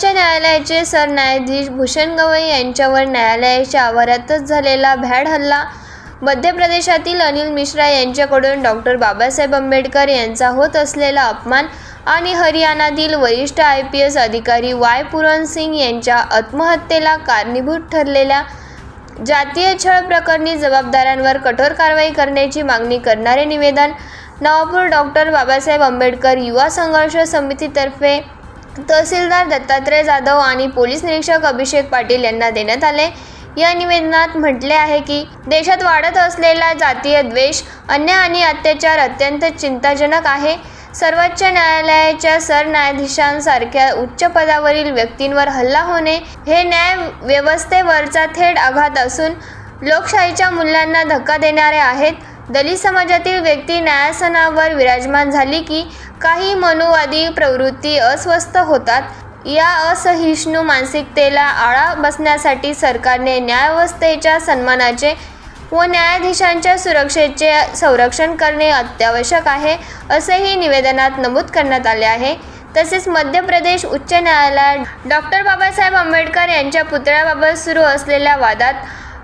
सर्वोच्च न्यायालयाचे सरन्यायाधीश भूषण गवई यांच्यावर न्यायालयाच्या आवारातच झालेला भ्याड हल्ला. मध्य प्रदेशातील अनिल मिश्रा यांच्याकडून डॉक्टर बाबासाहेब आंबेडकर यांचा होत असलेला अपमान आणि हरियाणातील वरिष्ठ आय पी एस अधिकारी वाय पुरण सिंग यांच्या आत्महत्येला कारणीभूत ठरलेल्या जातीय छळ प्रकरणी जबाबदारांवर कठोर कारवाई करण्याची मागणी करणारे निवेदन नवापूर डॉक्टर बाबासाहेब आंबेडकर युवा संघर्ष समितीतर्फे तहसीलदार दत्तात्रय जाधव आणि पोलीस निरीक्षक अभिषेक पाटील यांना देण्यात आले. या निवेदनात म्हटले आहे की देशात वाढत असलेला जातीय द्वेष अन्याय आणि अत्याचार अत्यंत चिंताजनक आहे. सर्वोच्च न्यायालयाच्या सरन्यायाधीशांसारख्या उच्च पदावरील व्यक्तींवर हल्ला होणे हे न्याय व्यवस्थेवरचा थेट आघात असून लोकशाहीच्या मूल्यांना धक्का देणारे आहेत. दलित समाजातील व्यक्ती न्यायासनावर विराजमान झाली की काही मनुवादी प्रवृत्ती अस्वस्थ होतात. या असहिष्णू मानसिकतेला आळा बसण्यासाठी सरकारने न्यायव्यवस्थेच्या सन्मानाचे व न्यायाधीशांच्या सुरक्षेचे संरक्षण करणे अत्यावश्यक आहे असेही निवेदनात नमूद करण्यात आले आहे. तसेच मध्य प्रदेश उच्च न्यायालयात डॉक्टर बाबासाहेब आंबेडकर यांच्या पुतळ्याबाबत सुरू असलेल्या वादात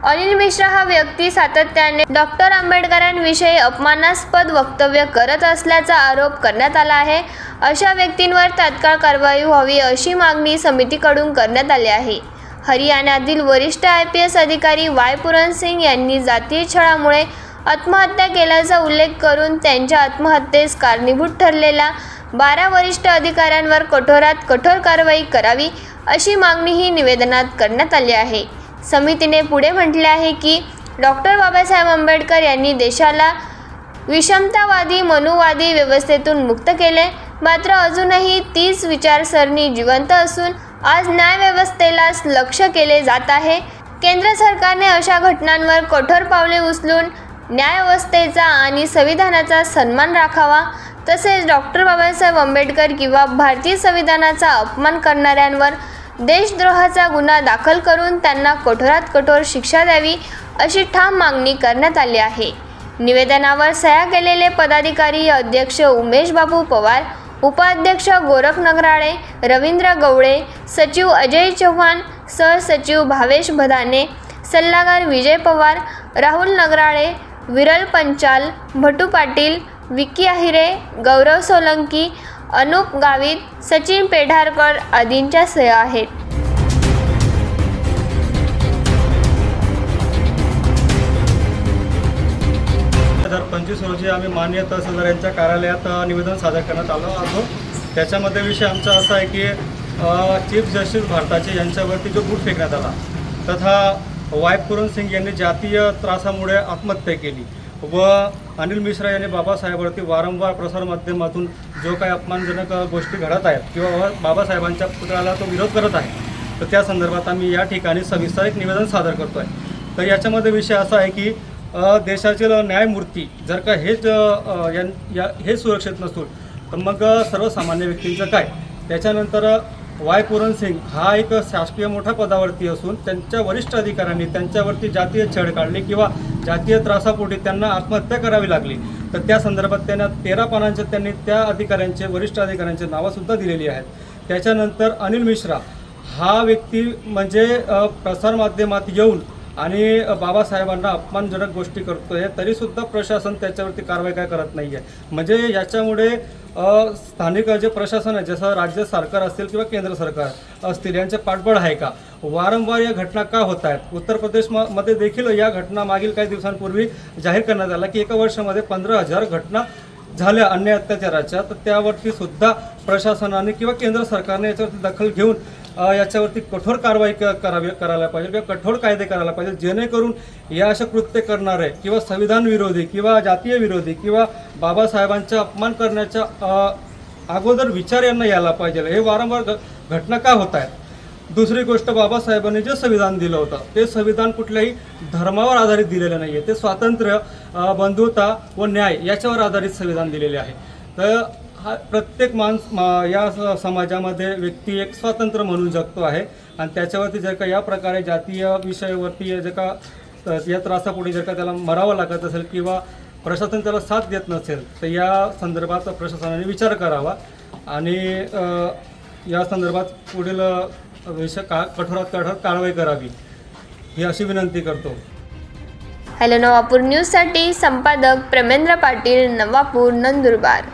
अनिल मिश्रा हा व्यक्ती सातत्याने डॉक्टर आंबेडकरांविषयी अपमानास्पद वक्तव्य करत असल्याचा आरोप करण्यात आला आहे. अशा व्यक्तींवर तात्काळ कारवाई व्हावी अशी मागणी समितीकडून करण्यात आली आहे. हरियाणातील वरिष्ठ आय पी एस अधिकारी वाय पुरण सिंग यांनी जातीय छळामुळे आत्महत्या केल्याचा उल्लेख करून त्यांच्या आत्महत्येस कारणीभूत ठरलेल्या बारा वरिष्ठ अधिकाऱ्यांवर कठोरात कठोर कारवाई करावी अशी मागणीही निवेदनात करण्यात आली आहे. समितीने पुढे म्हटले आहे की डॉक्टर बाबासाहेब आंबेडकर यांनी देशाला विषमतावादी मनुवादी व्यवस्थेतून मुक्त केले. मात्र अजूनही तीच विचारसरणी जिवंत असून आज न्यायव्यवस्थेला लक्ष केले जात आहे. केंद्र सरकारने अशा घटनांवर कठोर पावले उचलून न्यायव्यवस्थेचा आणि संविधानाचा सन्मान राखावा तसेच डॉक्टर बाबासाहेब आंबेडकर किंवा भारतीय संविधानाचा अपमान करणाऱ्यांवर देशद्रोहाचा गुन्हा दाखल करून त्यांना कठोरात कठोर शिक्षा द्यावी अशी ठाम मागणी करण्यात आली आहे. निवेदनावर सह्या केलेले पदाधिकारी अध्यक्ष उमेश बाबू पवार उपाध्यक्ष गोरख नगराळे रवींद्र गवळे सचिव अजय चव्हाण सहसचिव भावेश भदाने सल्लागार विजय पवार राहुल नगराळे विरल पंचाल भटू पाटील विकी आहिरे गौरव सोलंकी अनुप गावित सचिन पेढारकर आदींच्या सह्या आहेत. दोन हजार पंचवीस रोजी आम्ही मान्य तहसीलदार यांच्या कार्यालयात निवेदन सादर करण्यात आलो आहोत त्याच्यामध्ये विषय आमचा असा आहे की चीफ जस्टिस भारताचे यांच्यावरती जो बूट फेकण्यात आला तथा वाय पुरण सिंग यांनी जातीय त्रासामुळे आत्महत्या केली. व अनिल मिश्रा यांनी बाबासाहेबांवरती वारंवार प्रसारमाध्यमातून जो काही अपमानजनक गोष्टी घडत आहेत किंवा बाबासाहेबांच्या पुतळ्याला तो विरोध करत आहे तर त्या संदर्भात आम्ही या ठिकाणी सविस्तर एक निवेदन सादर करतो आहे तर याच्यामध्ये विषय असा आहे की देशातील न्यायमूर्ती जर का हेच या हे सुरक्षित नसून तर मग सर्वसामान्य व्यक्तींचं काय? त्याच्यानंतर वाय पुरण सिंग हा एक शासकीय मोठ्या पदावरती असून त्यांच्या वरिष्ठ अधिकाऱ्यांनी त्यांच्यावरती जातीय छळ काढली किंवा जातीय त्रासापोटी त्यांना आत्महत्या करावी लागली. तर त्या संदर्भात त्यांना तेरा पानांचे त्यांनी त्या अधिकाऱ्यांचे वरिष्ठ अधिकाऱ्यांचे नावंसुद्धा दिलेली आहेत. त्याच्यानंतर अनिल मिश्रा हा व्यक्ती म्हणजे प्रसारमाध्यमात येऊन आणि बाबासाहेबांना अपमानजनक गोष्टी करतो आहे तरीसुद्धा प्रशासन त्याच्यावरती कारवाई काय करत नाही आहे म्हणजे याच्यामुळे स्थानिक जे प्रशासन आहे जसं राज्य सरकार असतील किंवा केंद्र सरकार असतील यांचे पाठबळ आहे का? वारंवार या घटना का होत आहेत उत्तर प्रदेश म- मध्ये देखील या घटना मागील काही दिवसांपूर्वी जाहीर करण्यात आला की एका वर्षामध्ये पंधरा हजार घटना झाल्या अन्य अत्याचाराच्या तर त्यावरती सुद्धा प्रशासनाने किंवा केंद्र सरकारने याच्यावरती दखल घेऊन याच्यावरती कठोर कारवाई क- करावी करायला पाहिजे किंवा कठोर कायदे करायला पाहिजे जेणेकरून या अशा कृत्य करणारे किंवा संविधान विरोधी किंवा जातीय विरोधी किंवा बाबासाहेबांचा अपमान करण्याच्या अगोदर विचार यांना यायला पाहिजे. हे वारंवार घ- घटना का होत आहेत? दुसरी गोष्ट बाबासाहेबांनी जे संविधान दिलं होतं ते संविधान कुठल्याही धर्मावर आधारित दिलेलं नाही आहे ते स्वातंत्र्य बंधुता व न्याय याच्यावर आधारित संविधान दिलेले आहे. तर हा प्रत्येक माणस मा- या समाजामध्ये व्यक्ती एक स्वातंत्र्य म्हणून जगतो आहे. आणि त्याच्यावरती जर का या प्रकारे जातीय विषयावरती जर का या त्रासापुढे जर का त्याला मरावं लागत असेल किंवा प्रशासन त्याला साथ देत नसेल तर या संदर्भात प्रशासनाने विचार करावा. आणि या संदर्भात पुढील विषय का कठोरात कठोर कारवाई करावी ही अशी विनंती करतो. हॅलो नवापूर न्यूजसाठी संपादक प्रमेंद्र पाटील नवापूर नंदुरबार.